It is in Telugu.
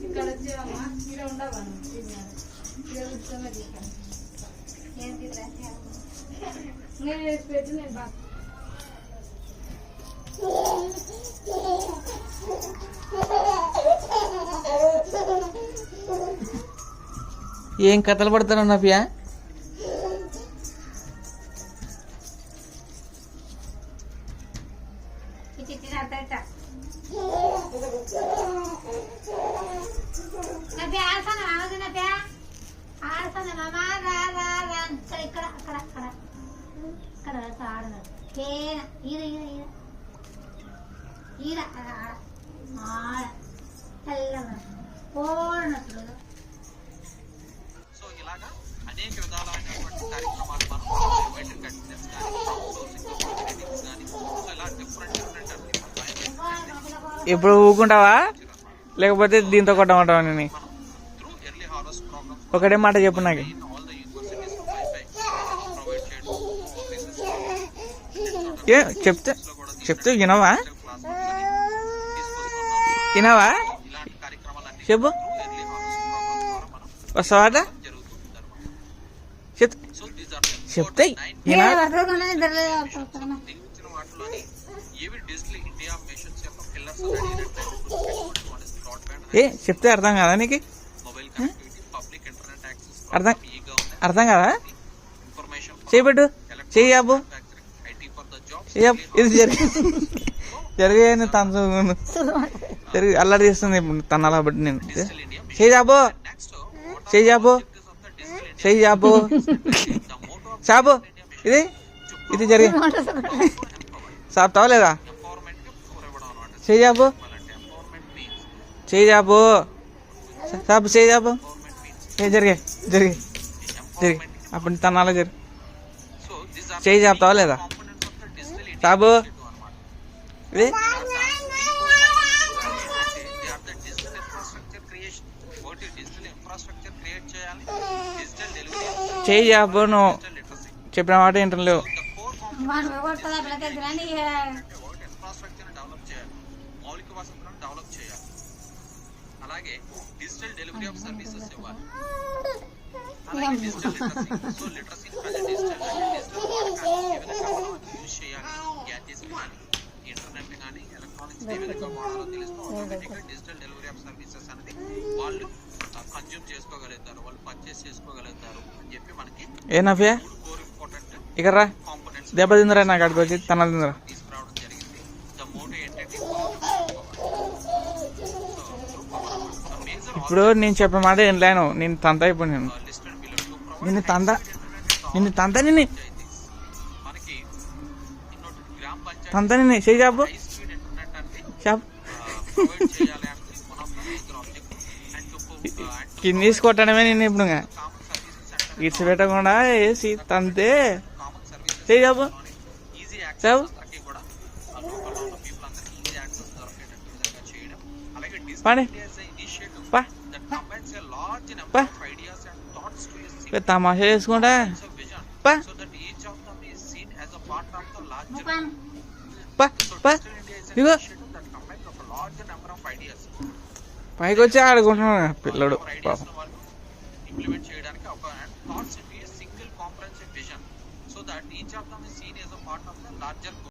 ఇక్కడ వచ్చేవమ్మా ఇక్కడ ఉండవా నేను వేసి నేను బాగా ఏం కథలు పడతాను నవ్యా? ఇక్కడ అక్కడ అక్కడ ఇక్కడ. ఆడదు ఈర ఆడ ఆడ తెల్లగా పోనట్లు అనేక విధాలైనటువంటి కార్యక్రమాలు మనం బయోమెట్రిక్ అటెండెన్స్ కానీ రీడింగ్స్ కానీ సో ఇలా డిఫరెంట్ డిఫరెంట్ ఇప్పుడు ఊకుంటావా? లేకపోతే దీంతో కొట్టమంటావా నేను ఒకటే మాట చెప్పు నాకు. ఏ చెప్తే చెప్తే వినవా? వినవా? చెప్పు. ఎర్లీ వస్తావాట పిల్లర్స్ ఏ చెప్తే అర్థం కాదా నీకు? Mobile connectivity public internet access అర్థం అర్థం కాదా? ఇన్ఫర్మేషన్ చేయబెట్టు చెయ్యి అబ్బు ఐటీ ఫర్ ద జాబ్ ఇది జరిగి జరిగే తను జరిగి అల్లరి చేస్తుంది ఇప్పుడు తను అలా బట్టి నేను. చేయి జాబు చేయి షాపు? షాపు? ఇది? ఇది జరిగి సాపుతావా లేదా చేయి జాబు చేయి జాబు చాపు చేయి జాబు ఏ జరిగే జరిగే జరిగి. అప్పుడు తను జరి జరిగి చేయి చాపుతావా లేదా చాపు ఇది చేయి చాపు నువ్వు చెప్పిన మాట ఏంటలేవు మనం కొడుతుందా పిల్లకి కానీ ఇన్ఫ్రాస్ట్రక్చర్ డెవలప్ చేయాలి మౌలిక వసతులను డెవలప్ చేయాలి అలాగే డిజిటల్ డెలివరీ ఆఫ్ సర్వీసెస్ ఇవ్వాలి అలాగే digital literacy so literacy use చేయాలి గ్యాడ్జెట్స్ కానీ ఇంటర్నెట్ కానీ ఎలక్ట్రానిక్స్ ఏ విధంగా వాడాలో తెలిస్తే ఆటోమేటిక్గా డిజిటల్ డెలివరీ ఆఫ్ సర్వీసెస్ అనేది వాళ్ళు కన్జ్యూమ్ చేసుకోగలుగుతారు వాళ్ళు పర్చేస్ చేసుకోగలుగుతారు అని చెప్పి మనకి ఏ నవ్యా? ఇక్కడ రా. కాంపోనెంట్స్ దెబ్బ తిందరా నాకు అక్కడికి వచ్చి తన తిందరా. తీసుకురావడం జరిగింది. ద మోటో ఏంటంటే ఇప్పుడు నేను చెప్పిన మాట ఏం లేను నేను తంత అయిపోయి నేను. నిన్ను తంత నిన్ను తంత నిన్ను. తంత నిన్ను. చేయి చాపు. చాపు. కింద తీసుకొట్టడమే నేను ఇప్పుడు ఇంకా. ఇడ్చి పెట్టకుండా వేసి తంతే చేయి చాపు చాపు పని పా పా ఇక తమాషా చేసుకుంటా పా పా పా ఇగో పైకి వచ్చి ఆడుకుంటున్నాడు పిల్లడు పాపం. ఇంప్లిమెంట్ చేయడానికి ఒక thoughts single comprehensive vision so that each of them is seen as a part of the larger